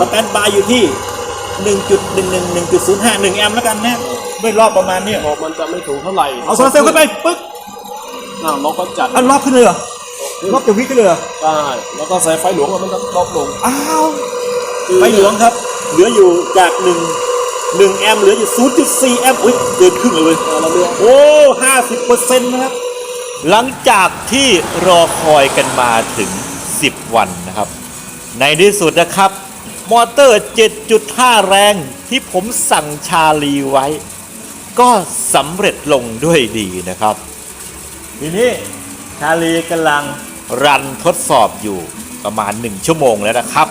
สแตนบายอยู่ที่ 1.11 1.05 1 แอมป์แล้วกันนะด้วยรอบประมาณเนี้ยพอมันจะไม่ถูกเท่าไหร่เอาโซลาร์เซลล์ขึ้นไปปึ๊กอ่าล็อกก็จัดเอารอบขึ้นเลยเหรอรอบจะวิกขึ้นเลยเหรอได้แล้วก็ใส่ไฟหลวงแล้วมันจะลดลงอ้าวไฟหลวงครับ เหลืออยู่จาก1 1แอมป์เหลืออยู่ 0.4 แอมป์อุ้ยเกินครึ่งเลยเว้ยอ่าเราเลือกโอ้ห้าสิบเปอร์เซ็นต์นะครับหลังจากที่รอคอยกันมาถึง 10 วันนะครับ ในที่สุดนะครับ มอเตอร์ 7.5 แรงที่ผมสั่งชาลีไว้ ก็สำเร็จลงด้วยดีนะครับ ทีนี้ชาลีกำลังรันทดสอบอยู่ประมาณ 1 ชั่วโมงแล้วนะครับ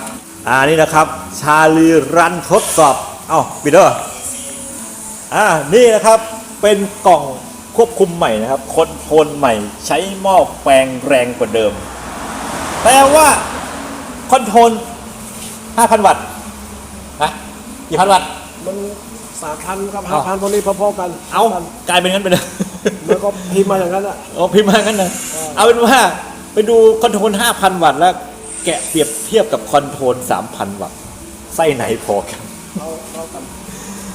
อ่านี่นะครับ ชาลีรันทดสอบ เอ้าปิดเด้ออ่านี่นะครับเป็นกล่องควบคุมใหม่นะครับคอนโทรลใหม่ใช้หม้อแปลงแรงกว่าเดิม แต่ว่าคอนโท รล5,000วัตต์นะกี่พันวัตต์ มันสามพันกับอ้าห้าวพันพวกนี้พอๆกันเอากลายเป็นงั้นไปเลยแล้วก็พิมพ์มาอย่างนั้นอะเอาพิมพ์มางั้นนะเอาเป็นว่าไปดูคอนโทรล5,000วัตต์แล้วแกะเปรียบเทียบกับคอนโทรล3,000วัตต์ไส้ไหนพอกันเอาเอากัน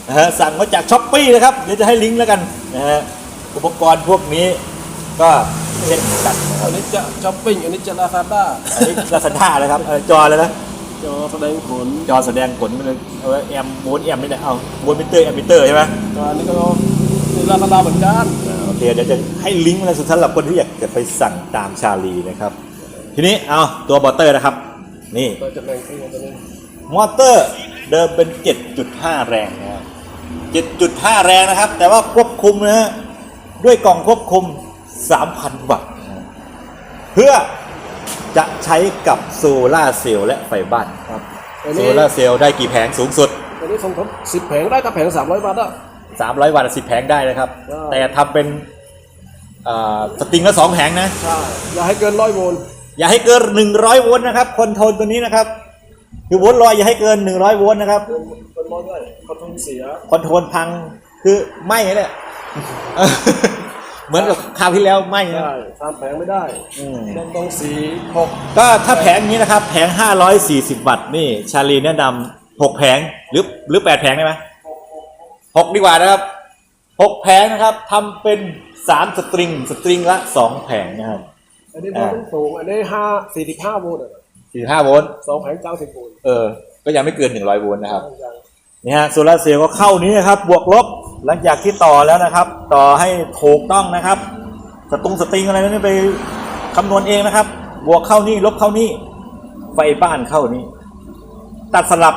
นะฮะสั่งมาจากช้อปปี้นะครับเดี๋ยวจะให้ลิงก์แล้วกันนะฮะอุปกรณ์พวกนี้ก็เช่นกันนะคอัรับนนี้จะช้อปปิ้งอันนี้จะลาซาด้าอันนี้ลาซาด้าเลยครับเอ่อจอเลยนะ จอแสดงผลจอแสดงผลมันเลยเอาไว้แอมโวลต์แอมนี่แหละเอาโวลต์มิเตอร์แอมมิเตอร์ใช่ไหมก็อันนี้ก็นี่ลาซาด้าเหมือนกันอ่าโอเคเดี๋ยวจะให้ลิงก์อะไรสุดสำหรับคนที่อยากจะไปสั่งตามชาลีนะครับ ทีนี้เอาตัวมอเตอร์นะครับ นี่เราจะแบ่งเป็นตัวนี้มอเตอร์เดิมเป็น 7.5 แรงนะครับ7.5 แรงนะครับ แต่ว่าควบคุมนะฮะด้วยกล่องควบคุม 3,000 วัตต์นะฮะเพื่อ จะใช้กับโซลาร์เซลล์และไฟบ้านครับอันโซนี้ลาร์เซลล์ได้กี่แผงสูงสุด อันนี้ส่งผลสิบแผงได้ถ้าแผงสามร้อยบาทอะ300 วัตต์10แผงได้นะครับได้แต่ทำเป็นอ่าสตริงละ2แผงนะ ใช่อย่าให้เกินร้อยโวลต์อย่าให้เกิน 100 โวลต์นะครับ คอนโทรลตัวนี้นะครับ คือโวลต์ลอยอย่าให้เกิน 100 โวลต์นะครับ เกินเกินร้อยด้วยคอนโทรลเสียคอนโทรลพังคือไหม้เลย เหมือนกับคราวที่แล้วไหม้นะใช่สามแผงไม่ได้อืม ต้องต้องสีหกก็ถ้าแผงนี้นะครับแผง 540 วัตต์นี่ชาลีแนะนำ6แผงหรือหรือ 8 แผงได้ไหมหกดีกว่านะครับ 6 แผงนะครับทำเป็น 3 สตริง สตริงละ 2 แผงนะครับ อันนี้โวลต์สูงอันนี้ห้าสี่สิบห้าโวลต์อะ45โวลต์สองแผงเก้าสิบโวลต์เออ ก็ยังไม่เกิน 100 โวลต์นะครับยังนี่ฮะโซลาร์เซลล์ก็เข้านี้นะครับ บวกลบ หลังจากที่ต่อแล้วนะครับ ต่อให้ถูกต้องนะครับสตุงสตริงอะไรนั่นไปคำนวณเองนะครับ บวกเข้านี่ลบเข้านี่ไฟบ้านเข้านี่ตัดสลับ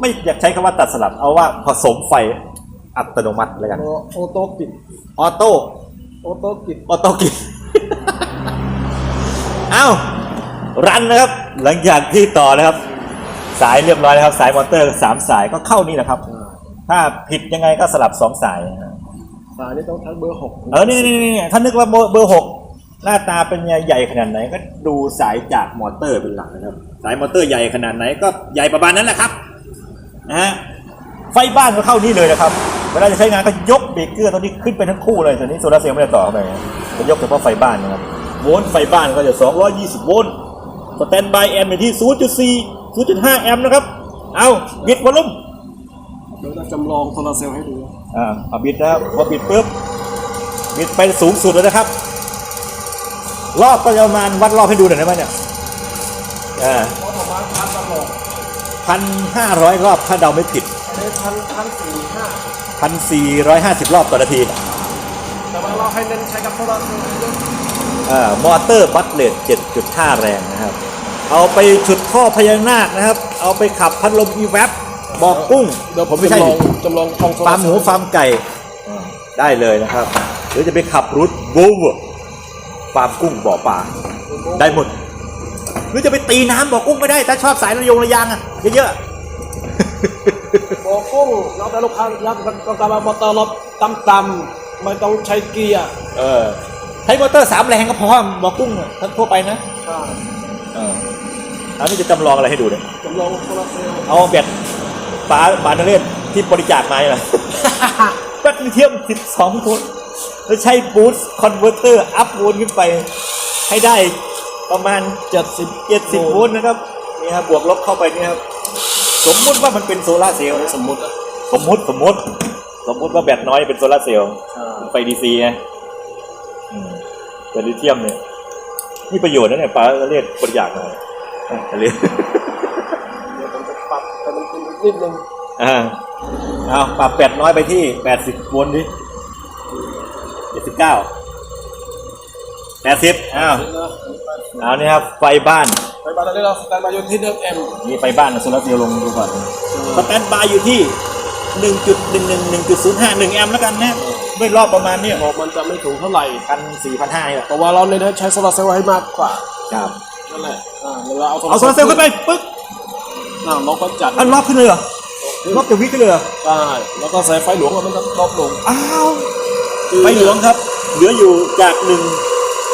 ไม่อยากใช้คำว่าตัดสลับเอาว่าผสมไฟอัตโนมัติแล้วกันโอโต้กิดออโต้โอโต้กิดออโต้กิเอ้ารันนะครับ หลังจากที่ต่อนะครับ สายเรียบร้อยแล้วครับ สายมอเตอร์สามสายก็เข้านี่แหละครับ ถ้าผิดยังไงก็สลับสองสายนะฮะสายนี้ต้องใช้เบอร์หกเออนี่นี่นี่ถ้านึกว่าเบอร์เบอร์หกหน้าตาเป็นใหญ่ขนาดไหนก็ดูสายจากมอเตอร์เป็นหลักนะครับ สายมอเตอร์ใหญ่ขนาดไหนก็ใหญ่ประมาณนั้นแหละครับนะฮะไฟบ้านก็เข้านี่เลยนะครับเวลาจะใช้งานก็ยกเบรกเกอร์ตัวนี้ขึ้นไปทั้งคู่เลยตอนนี้โซลาร์เซลล์ไม่ได้ต่อเข้าไปนะจะยกเฉพาะไฟบ้านนะครับโวลต์ไฟบ้านก็จะ 220 โวลต์สแตนบายแอมป์อยู่ที่ 0.4 0.5 แอมป์นะครับ เอาบิดวอลลุ่มเดี๋ยวจะจำลองโซลาร์เซลล์ให้ดู อ่าเอาบิดนะครับพอบิดปุ๊บบิดไปสูงสุดเลยนะครับ รอบก็จะประมาณวัดรอบให้ดูหน่อยได้ไหมเนี่ยอ่าเพราะประมาณพันตลอดพันห้าร้อยรอบถ้าเดาไม่ผิดอันนี้พันพันสี่ห้าพันสี่ร้อยห้าสิบรอบต่อนาทีแต่ว่าเราให้เน้นใช้กับโซลาร์เซลล์เยอะอ่ามอเตอร์บัตเลต7.5แรงนะครับ เอาไปฉุดท่อพญานาคนะครับ เอาไปขับพัดลมอีแวบ บอกกุ้งเดี๋ยวผมไม่ใช่จำลดิองจำลองกล้องโซฟาลาร์มร์หเซลมูล์ฟาร์มไก่อ่าได้เลยนะครับหรือจะไปขับรุดโวลว์ฟาร์มกุ้งบ่อปลาได้หมดหรือจะไปตีน้ำบ่อกุ้งไม่ได้ ถ้าชอบสายระยงระยางอะเยอะบอกกุ้งเราแต่ลูกค้าเราต้องการมอเตอร์รถต่ำๆไม่ต้องใช้เกียร์ๆเออใช้มอเตอร์สามแรงก็พอบ่อกุ้งอะทั้งทั่วไปนะอ่าเอออันนี้จะจำลองอะไรให้ดูเนี่ยจำลองโซลาร์เซลล์เอาแบต ปาปานาเล่นที่บริจาคมาเนี่ยแบตลิเทียม 12โวลต์แล้วใช้บูสต์คอนเวอร์เตอร์อัพโวลต์ขึ้นไป ให้ได้ประมาณเจ็ดสิบ70โวลต์นะครับนี่ครับบวกลบเข้าไปนี่ครับ สมมุติว่ามันเป็นโซลาร์เซลล์นะสมมุติอะสมมุติสมมุติ สมมุติว่าแบตน้อยเป็นโซลาร์เซลล์อ่าไฟดีซีไงอืมแต่ลิเธียมเนี่ยนี่ประโยชน์นะเนี่ยป้าเรียกบริจาคหน่อยอะเรียก แต่มันเป็นนิดนึงอ่าเอาปรับแปดน้อยไปที่แปดสิบโวลต์ดิเจ็ดสิบเก้าแปดสิบอ้าวนิดนะเอานี่ครับไฟบ้าน ไปบ้านเราสแตนบายอยู่ที่เดิมเอ็มนี่ไฟบ้านนะโซลาร์เซลล์ลงดูก่อนสแตนบายอยู่ที่หนึ่งจุดหนึ่งหนึ่งหนึ่งจุดศูนย์ห้าหนึ่งแอมป์แล้วกันนะด้วยรอบประมาณเนี้ยบอกมันจะไม่ถูกเท่าไหร่พันสี่พันห้านี่แหละเพราะว่าเราเน้นให้ใช้โซลาร์เซลล์ให้มากกว่าครับนั่นแหละอ่าเวลาเอาเอาโซลาร์เซลล์ขึ้นไปปึ๊ก อ่าเราก็จัดอันรอบขึ้นเลยเหรอรอบจะวิกขึ้นเลยเหรอได้แล้วก็ใส่ไฟหลวงมันจะลดลงอ้าวไฟเหลืองครับ เหลืออยู่จากหนึ่ง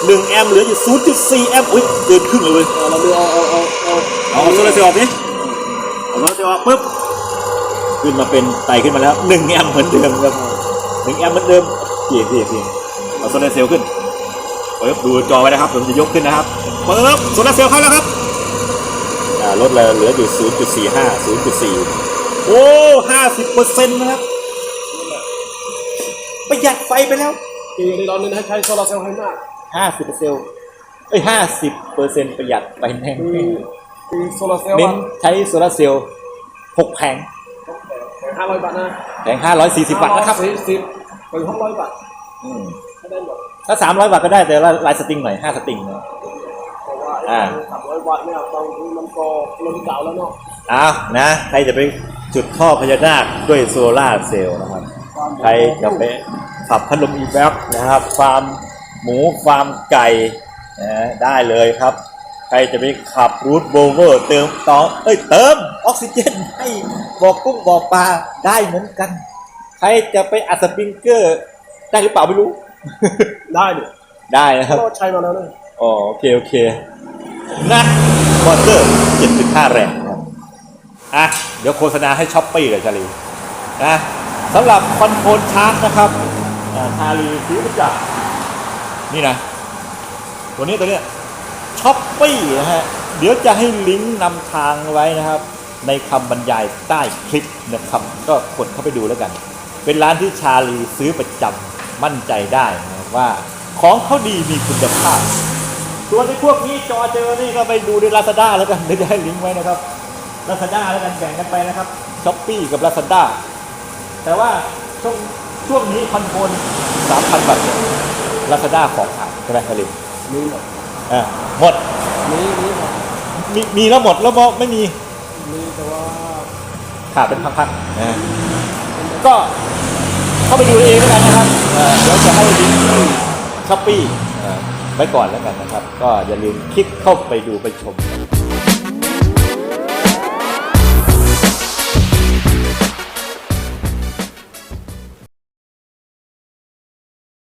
หนึ่งแอมป์เหลืออยู่ศูนย์จุดสี่แอมป์อุ้ยเกินครึ่งเลยเว้ยเออเราดูเอาเอาเอาเอาเอาโซลาร์เซลล์ออกดิเอาโซลาร์เซลล์ออกปุ๊บขึ้นมาเป็นไต่ขึ้นมาแล้วหนึ่งแอมป์เหมือนเดิมครับหนึ่งแอมป์เหมือนเดิมเพียงเพียงเพียงเอาโซลาร์เซลล์ขึ้นปุ๊บดูจอไว้นะครับผมจะยกขึ้นนะครับปุ๊บโซลาร์เซลล์เข้าแล้วครับอ่า ลดเลยเหลืออยู่ 0.45 0.4 โอ้50เปอร์เซ็นต์นะครับ ประหยัดไฟไปแล้วคือเราเน้นให้ใช้โซลาร์เซลล์ให้มาก50เปอร์เซ็นต์เอ้ย50เปอร์เซ็นต์ประหยัดไปแน่คือคือโซลาร์เซลล์เน้นว่าใช้โซลาร์เซลล์6แผงห้าร้อยบาทนะแผง540วัตต์นะครับสี่สิบถึงหกร้อยบาทอืมไม่ได้หมดถ้า300วัตต์ก็ได้แต่ละลายสตริงหน่อย5สตริงเนาะเพราะว่า อ่าสามร้อยวัตต์เนี่ยบางทีมันก็ล้นเก่าแล้วเนาะอ้าวนะใครจะไปจุดท่อพญานาคด้วยโซลาร์เซลล์นะครับ ใครจะไปขับพัดลมอีแวบนะครับฟาร์มหมูฟาร์มไก่นะได้เลยครับ ใครจะไปขับรูทโบเวอร์เติมต่อเอ้ยเติมออกซิเจนให้บอกกุ้งบอกปลาได้เหมือนกัน ใครจะไปอัดสปริงเกอร์ ได้หรือเปล่าไม่รู้ ได้ดิได้นะครับก็ใช้มาแล้วเนี่ยอ๋อโอเคโอเค นัดมอเตอร์7.5 แรงครับอะ เดี๋ยวโฆษณาให้ช้อปปี้เลยชาลีนะสำหรับคอนโทรลชาร์จนะครับชาลีซื้อมาจากนี่นะ ตัวนี้ตัวเนี้ยช้อปปี้นะฮะ เดี๋ยวจะให้ลิงก์นำทางไว้นะครับ ในคำบรรยายใต้คลิปนะครับ ก็กดเข้าไปดูแล้วกัน เป็นร้านที่ชาลีซื้อประจำมั่นใจได้นะว่าของเขาดีมีคุณภาพ ส่วนในพวกนี้จอเจอนี่ก็ไปดูใน Lazada แล้วกันเดี๋ยวจะให้ลิงก์ไว้นะครับ Lazada แล้วกันแบ่งกันไปนะครับช้อปปี้กับ Lazada แต่ว่าช่วงช่วงนี้คอนโทรล3,000บาท Lazada ของขายใช่ไหมคารินมีหมดอ่าหมดมีมีหมดมีมีแล้วหมดแล้วบอกไม่มีมีแต่ว่าขาดเป็นพักๆนะก็เข้าไปดูเองแล้วกันนะครับเอ่อเดี๋ยวจะให้ลิงก์ที่ช้อปปี้ ไว้ก่อนแล้วกันนะครับ ก็อย่าลืมคลิกเข้าไปดูไปชม